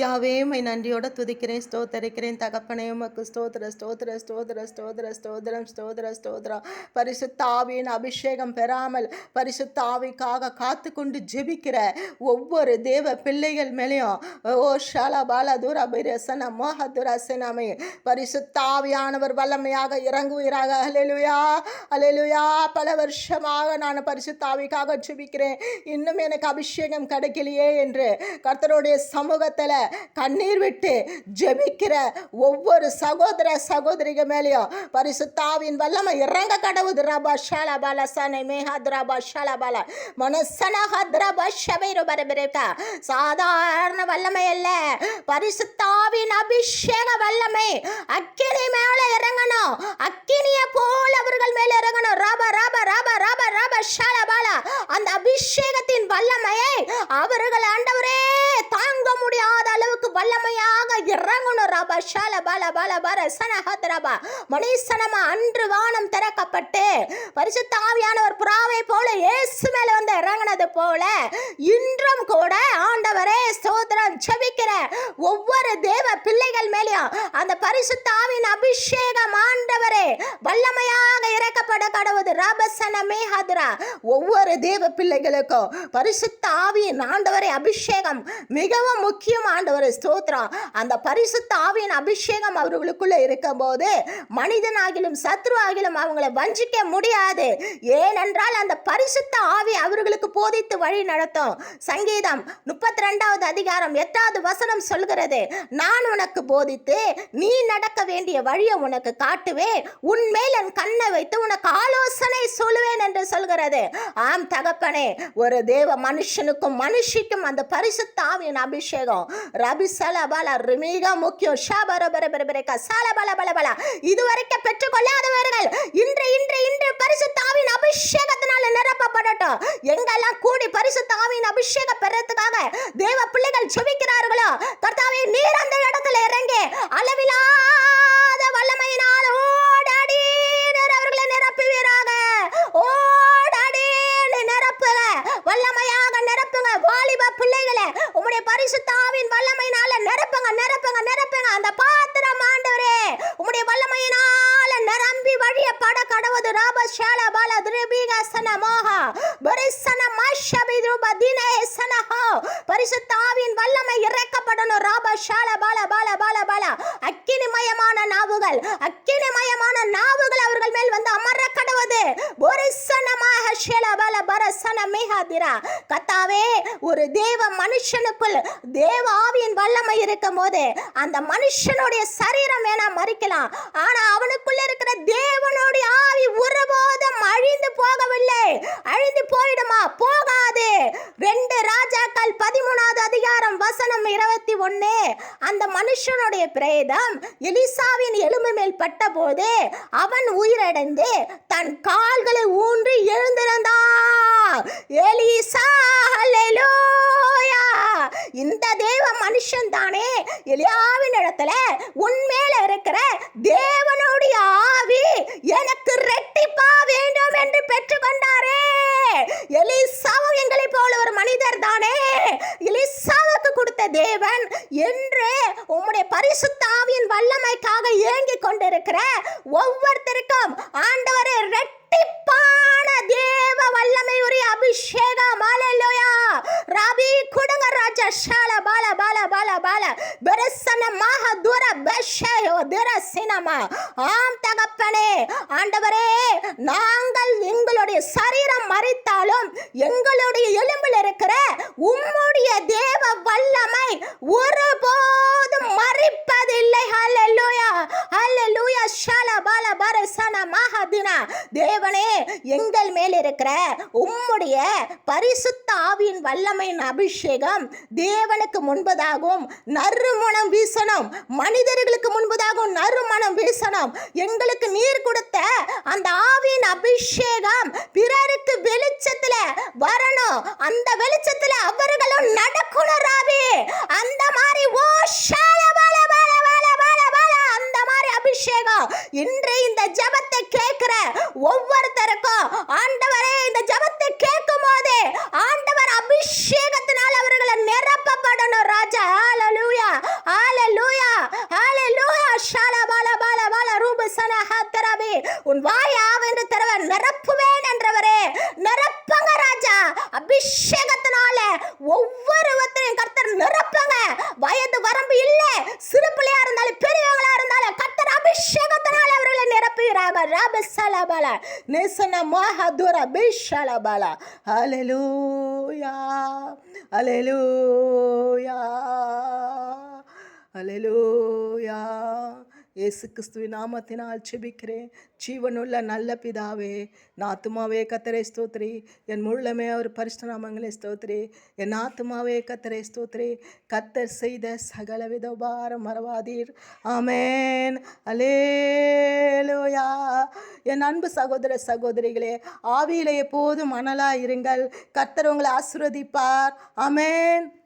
யாவே my நன்றியோட துதிக்கிறேன் ஸ்தோத்தரிக்கிறேன். தகப்பனே உமக்கு ஸ்தோத்திர ஸ்தோத்திர ஸ்தோத்திர ஸ்தோத்திர ஸ்தோத்திரம் ஸ்தோத்திர ஸ்தோத்திரம். பரிசுத்தாவியின் அபிஷேகம் பெறாமல் பரிசுத்தாவிக்காக காத்து கொண்டு ஜெபிக்கிற ஒவ்வொரு தேவ பிள்ளைகள் மேலேயும் ஓ ஷாலா பால தூர பிரசன மோக துரசனமே பரிசுத்தாவியானவர் வல்லமையாக இறங்குவீராக. அலையிலுயா அலையிலுயா பல வருஷமாக நான் பரிசுத்தாவிக்காக ஜெபிக்கிறேன். இன்னும் எனக்கு அபிஷேகம் கிடைக்கலையே என்று கர்த்தருடைய சமூகத்தில் கண்ணீர் விட்டு ஜெபிக்கிற ஒவ்வொரு சகோதர சகோதரிக மேலேயும் பரிசுத்தாவின் வல்லமை இறங்க கடவுது. ரபா ஷாலா பாலா சனை மேஹாத்ரபா ஷாலா பாலா. மனசனஹத்ரபா ஷபைரு பரபரேக்கா சாதாரண வல்லமை அல்ல. பரிசுத்தாவின் அபிஷேக வல்லமை. அக்கினி மேல இறங்கணும். அக்கினிய போல அவர்கள் மேல இறங்கணும். ராபா ராபா ராபா ராபா ராபா ஷாலா பாலா. அந்த அபிஷேகத்தின் வல்லமையை அவர்கள் ஆண்டவரே தாங்க முடியாத அளவுக்கு வல்லமையாக இறங்கணும் ரபா ஷால பால பால பார சனஹத் ரபா. மணிசனமா அன்று வானம் திறக்கப்பட்டு பரிசுத்த ஆவியானவர் புறாவை போல இயேசு மேல வந்து இறங்கினது போல இன்றும் கூட ஆண்டவரே சோதரம் ஜெபிக்கிற ஒவ்வொரு தேவ பிள்ளைகள் மேலேயும் அந்த பரிசுத்த ஆவின் அபிஷேகம் ஆண்டவரே வல்லமையாக இறக்கப்பட கடவுது. ரபசனமே மேஹத்ரா ஒவ்வொரு தேவ பிள்ளைகளுக்கும் பரிசுத்த ஆவியின் ஆண்டவரை அபிஷேகம் மிகவும் முக்கியம் ஆண்டவரை ஸ்தோத்திரம். அந்த பரி பரிசுத்த ஆவியின் அபிஷேகம் அவர்களுக்குள்ள இருக்கும்போது மனிதனாகிலும் சத்ரு ஆகிலும் அவங்களை வஞ்சிக்க முடியாது. ஏனென்றால் அந்த பரிசுத்த ஆவி அவர்களுக்கு போதித்து வழி நடத்தும். சங்கீதம் முப்பத்தி ரெண்டாவது அதிகாரம் எட்டாவது வசனம் சொல்கிறது நான் உனக்கு போதித்து நீ நடக்க வேண்டிய வழியை உனக்கு காட்டுவேன். உன் மேல் என் கண்ணை வைத்து உனக்கு சொல்லுவேன் சொல்கிறது ஆம் தகப்பனே ஒரு தேவ மனுஷனுக்கும் மனுஷிக்கும் அந்த பரிசுத்தாவியின் அபிஷேகம். ரபி சலபல மிக முக்கியம். ஷபர பர பல பல இதுவரைக்கும் பெற்றுக்கொள்ளாதவர்கள் இன்று இன்று இன்று பரிசுத்தாவின் அபிஷேகத்தினால நிரப்பப்படட்டும். எங்கெல்லாம் கூடி பரிசுத்தாவின் அபிஷேகம் பெறத்துக்காக தேவ பிள்ளைகள் ஜெபிக்கிறார்களோ கர்த்தாவே நீர் அந்த இடத்துல இறங்கி அளவிலா வல்லமையாக நிரப்புங்க. வாலிப பிள்ளைகளை உம்முடைய பரிசுத்தாவின் வல்லமையினால நிரப்புங்க நிரப்புங்க நிரப்புங்க. அந்த பாத்திரம் ஆண்டவரே உம்முடைய வல்லமையினால நிரம்பி வழிய பட கடவுது. ராப ஷால பால திருபீக சனமாக பரிசன மாஷபி திருப தினே சனஹோ. பரிசுத்தாவின் வல்லமை இறக்கப்படணும். ராப ஷால பால பால பால பால. அக்கினிமயமான நாவுகள் அக்கினிமயமான நாவுகள் அவர்கள் மேல் வந்து அமர கடவுது. பரிசனமாக ஷேல பரசன மேகாதிரா கத்தாவே ஒரு தேவ மனுஷனுக்குள் தேவ ஆவியின் வல்லமை இருக்கும் போது அந்த மனுஷனுடைய சரீரம் வேணா மறிக்கலாம். ஆனா அவனுக்குள்ள இருக்கிற தேவனுடைய ஆவி ஒருபோதும் அழிந்து போகவில்லை. அழிந்து போயிடுமா? போகாது. ரெண்டு வசனம் இருபத்தி ஒன்று. அந்த மனுஷனுடைய பிரேதம் எலிசாவின் எலும்பு மேல் பட்ட போது அவன் உயிரடைந்து தன் கால்களை ஊன்றி எழுந்திருந்தான். எலிசா இந்த தேவ மனுஷன் தானே எலியாவின் இடத்துல உன்மேல இருக்கிற தேவனுடைய ஆவி எனக்கு ரெட்டிப்பா வேண்டும் என்று பெற்றுக்கொண்டாரே. எலிசா எங்களை போல ஒரு மனிதர் தானே எலிசாவுக்கு கொடுத்த தேவன் என்று உம்முடைய பரிசுத்த ஆவியின் வல்லமைக்காக ஏங்கிக் கொண்டிருக்கிற ஒவ்வொருத்தருக்கும் ஆண்டவரே ரெட்டிப்பான தேவ வல்லமை உரிய அபிஷேகம். ஹalleluya ரவி குடுங்க ராஜா. ஷால பால பால பால பால. பெரசன தூர பெஷயோ திர சினமா. ஆம் தகப்பனே. ஆண்டவரே நாங்கள் எங்களுடைய சரீரம் மறித்தாலும் எங்களுடைய எலும்பில் இருக்கிற உம்முடைய தேவ வல்லமை ஒருபோதும் மறிப்பதில்லை ஹalleluya ஹalleluya ஷால பால பரசன மகதினா தேவனே எங்கள் மேல் இருக்கிற உம்முடைய பரிசுத்த ஆவியின் வல்லமையின் அபிஷேகம் தேவனுக்கு முன்பதாகவும் நறுமணம் வீசணும். மனிதர்களுக்கு முன்பதாகவும் நறுமணம் வீசணும். எங்களுக்கு நீர் கொடுத்த அந்த ஆவியின் அபிஷேகம் பிறருக்கு வெளிச்சத்துல வரணும். அந்த வெளிச்சத்துல அவர்களும் நடக்கணும் ராபி. அந்த மாதிரி ஓ ஷால பால பால பால பால பால அந்த மாதிரி அபிஷேகம் இன்று ஒவ்வொருத்தருக்கும் ஆண்டவரே இந்த ஜபத்தை கேட்கும் போதே ஆண்டவர் அபிஷேகத்தினால் அவர்களை நிரப்பப்படணும் ராஜா. ஆல லூயா ஆலலூயா ஆலலூயா ஆலலூயா ஷாலா பாலா பாலா பாலா ரூப சனா ஹத்தரபி உன் வாயா salabala. Nesana mahadora bishalabala. Hallelujah. Hallelujah. Hallelujah. இயேசு கிறிஸ்துவின் நாமத்தினால் செபிக்கிறேன். ஜீவனுள்ள நல்ல பிதாவே நான் ஆத்துமாவே கத்தரை ஸ்தோத்ரி. என் முள்ளமே அவர் பரிசுத்த நாமங்களே ஸ்தோத்ரி. என் ஆத்துமாவே கத்தரை ஸ்தோத்ரி. கத்தர் செய்த சகலவித உபாரம் மறவாதீர். ஆமேன். அலேலோயா என் அன்பு சகோதர சகோதரிகளே ஆவியிலே எப்போதும் மணலா இருங்கள். கத்தர் உங்களை ஆசிர்வதிப்பார். ஆமேன்.